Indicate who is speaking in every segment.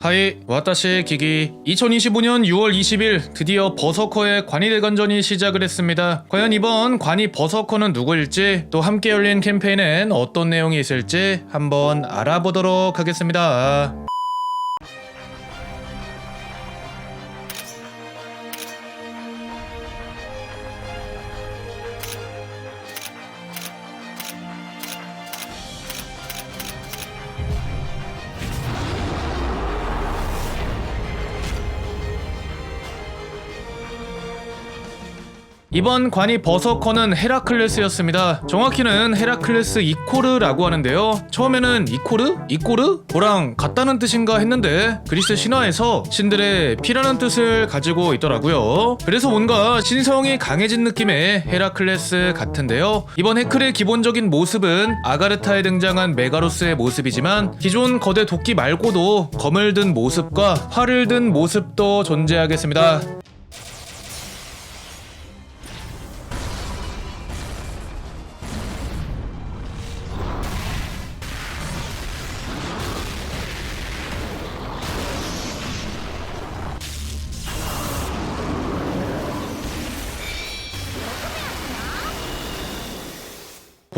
Speaker 1: 하이 와타시 기기 2025년 6월 20일 드디어 버서커의 관이대관전이 시작을 했습니다. 과연 이번 관이 버서커는 누구일지 또 함께 열린 캠페인엔 어떤 내용이 있을지 한번 알아보도록 하겠습니다. 이번 관이 버서커는 헤라클레스였습니다. 정확히는 헤라클레스 이코르라고 하는데요. 처음에는 이코르? 이코르? 뭐랑 같다는 뜻인가 했는데 그리스 신화에서 신들의 피라는 뜻을 가지고 있더라고요. 그래서 뭔가 신성이 강해진 느낌의 헤라클레스 같은데요. 이번 헤클의 기본적인 모습은 아가르타에 등장한 메가로스의 모습이지만 기존 거대 도끼 말고도 검을 든 모습과 활을 든 모습도 존재하겠습니다.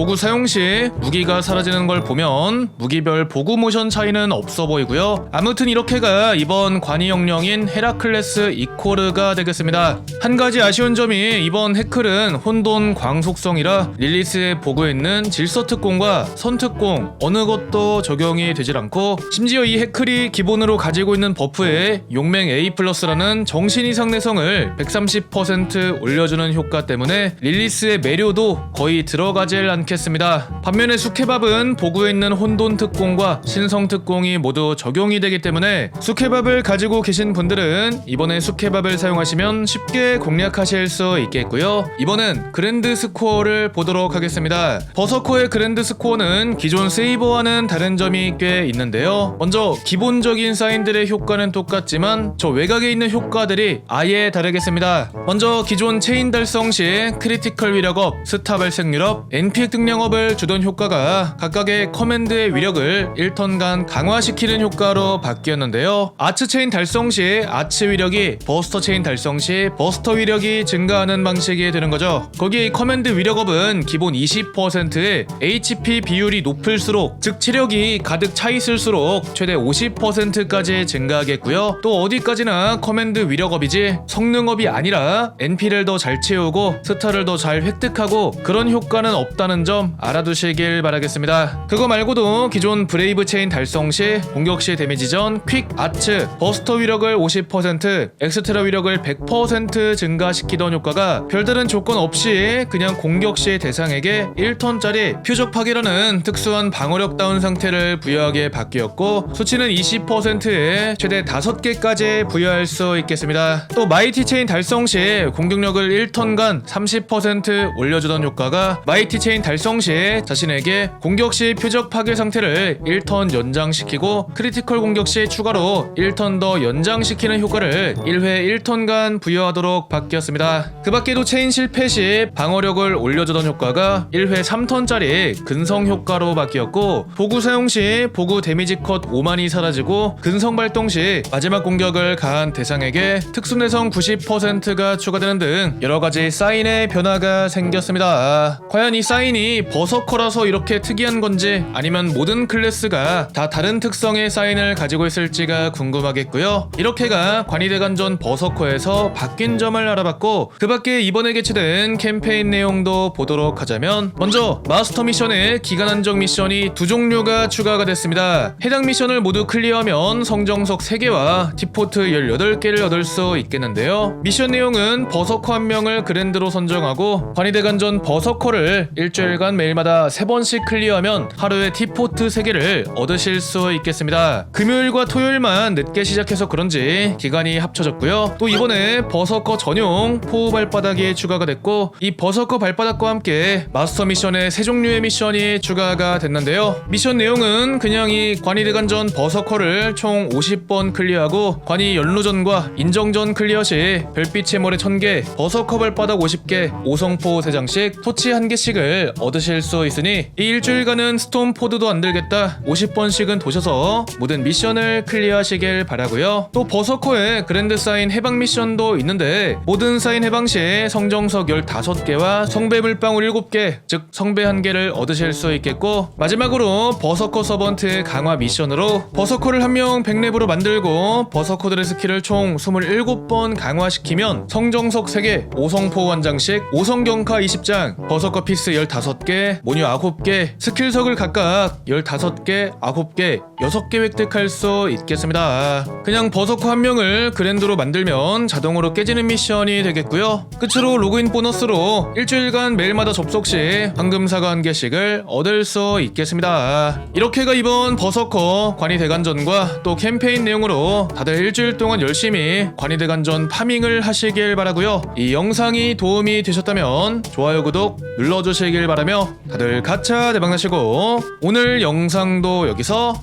Speaker 1: 보구 사용 시 무기가 사라지는 걸 보면 무기별 보구 모션 차이는 없어 보이고요. 아무튼 이렇게가 이번 관이 영령인 헤라클레스 이코르가 되겠습니다. 한 가지 아쉬운 점이 이번 헤클은 혼돈 광속성이라 릴리스의 보구에 있는 질서 특공과 선 특공 어느 것도 적용이 되질 않고 심지어 이 헤클이 기본으로 가지고 있는 버프에 용맹 A 플러스라는 정신 이상 내성을 130% 올려주는 효과 때문에 릴리스의 매료도 거의 들어가질 않 겠습니다. 반면에 수케밥은 보구에 있는 혼돈 특공과 신성 특공이 모두 적용이 되기 때문에 수케밥을 가지고 계신 분들은 이번에 수케밥을 사용하시면 쉽게 공략하실 수 있겠고요. 이번엔 그랜드 스코어를 보도록 하겠습니다. 버서커의 그랜드 스코어는 기존 세이버와는 다른 점이 꽤 있는데요. 먼저 기본적인 사인들의 효과는 똑같지만 저 외곽에 있는 효과들이 아예 다르겠습니다. 먼저 기존 체인 달성 시 크리티컬 위력업, 스타 발생 유럽, NP 등 량업을 주던 효과가 각각의 커맨드의 위력을 1턴간 강화시키는 효과로 바뀌었는데요. 아츠 체인 달성 시 아츠 위력이 버스터 체인 달성 시 버스터 위력이 증가하는 방식이 되는 거죠. 거기에 이 커맨드 위력업은 기본 20%에 HP 비율이 높을수록 즉 체력이 가득 차 있을수록 최대 50%까지 증가하겠고요. 또 어디까지나 커맨드 위력업이지 성능업이 아니라 NP를 더 잘 채우고 스타를 더 잘 획득하고 그런 효과는 없다는 점 알아두시길 바라겠습니다. 그거 말고도 기존 브레이브 체인 달성 시 공격 시 데미지 전 퀵 아츠 버스터 위력을 50% 엑스트라 위력을 100% 증가시키던 효과가 별다른 조건 없이 그냥 공격 시 대상에게 1턴짜리 표적 파괴라는 특수한 방어력 다운 상태를 부여하게 바뀌었고 수치는 20%에 최대 5개까지 부여할 수 있겠습니다. 또 마이티 체인 달성 시 공격력을 1턴간 30% 올려주던 효과가 마이티 체인 달성 시 자신에게 공격 시 표적 파괴 상태를 1턴 연장시키고 크리티컬 공격 시 추가로 1턴 더 연장시키는 효과를 1회 1턴간 부여하도록 바뀌었습니다. 그 밖에도 체인 실패 시 방어력을 올려주던 효과가 1회 3턴짜리 근성 효과로 바뀌었고 보구 사용 시 보구 데미지 컷 5만이 사라지고 근성 발동 시 마지막 공격을 가한 대상에게 특수 내성 90%가 추가되는 등 여러 가지 사인의 변화가 생겼습니다. 과연 이 사인이 버서커라서 이렇게 특이한 건지 아니면 모든 클래스가 다 다른 특성의 사인을 가지고 있을지가 궁금하겠고요. 이렇게가 관이대관전 버서커에서 바뀐 점을 알아봤고 그 밖에 이번에 개최된 캠페인 내용도 보도록 하자면 먼저 마스터 미션에 기간 한정 미션이 두 종류가 추가가 됐습니다. 해당 미션을 모두 클리어하면 성정석 3개와 티포트 18개를 얻을 수 있겠는데요. 미션 내용은 버서커 한 명을 그랜드로 선정하고 관이대관전 버서커를 일주일 간 매일마다 3번씩 클리어하면 하루에 티포트 3개를 얻으실 수 있겠습니다. 금요일과 토요일만 늦게 시작해서 그런지 기간이 합쳐졌고요. 또 이번에 버서커 전용 포우 발바닥이 추가가 됐고 이 버서커 발바닥과 함께 마스터 미션의 세 종류의 미션이 추가가 됐는데요. 미션 내용은 그냥 이 관이대관전 버서커를 총 50번 클리어하고 관이 연루전과 인정전 클리어 시 별빛의 모래 1000개, 버서커 발바닥 50개, 오성포 3장씩, 토치 1개씩을 얻으실 수 있으니 이 일주일간은 스톰포드도 안 들겠다. 50번씩은 도셔서 모든 미션을 클리어하시길 바라고요. 또 버서커에 그랜드 사인 해방 미션도 있는데 모든 사인 해방 시 성정석 15개와 성배 물방울 7개 즉 성배 1개를 얻으실 수 있겠고 마지막으로 버서커 서번트 강화 미션으로 버서커를 한 명 100렙으로 만들고 버서커들의 스킬을 총 27번 강화시키면 성정석 3개 5성포 원장씩 5성경카 20장 버서커 피스 15개 모뉴 9개 스킬석을 각각 15개 9개 6개 획득할 수 있겠습니다. 그냥 버서커 한 명을 그랜드로 만들면 자동으로 깨지는 미션이 되겠고요. 끝으로 로그인 보너스로 일주일간 매일마다 접속 시 황금 사과 한 개씩을 얻을 수 있겠습니다. 이렇게가 이번 버서커 관이대관전과 또 캠페인 내용으로 다들 일주일 동안 열심히 관이대관전 파밍을 하시길 바라고요. 이 영상이 도움이 되셨다면 좋아요 구독 눌러주시길 바라며 다들 가차 대박나시고 오늘 영상도 여기서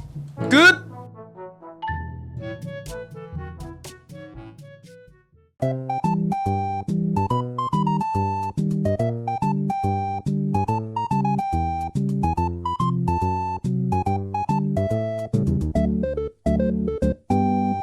Speaker 1: 끝!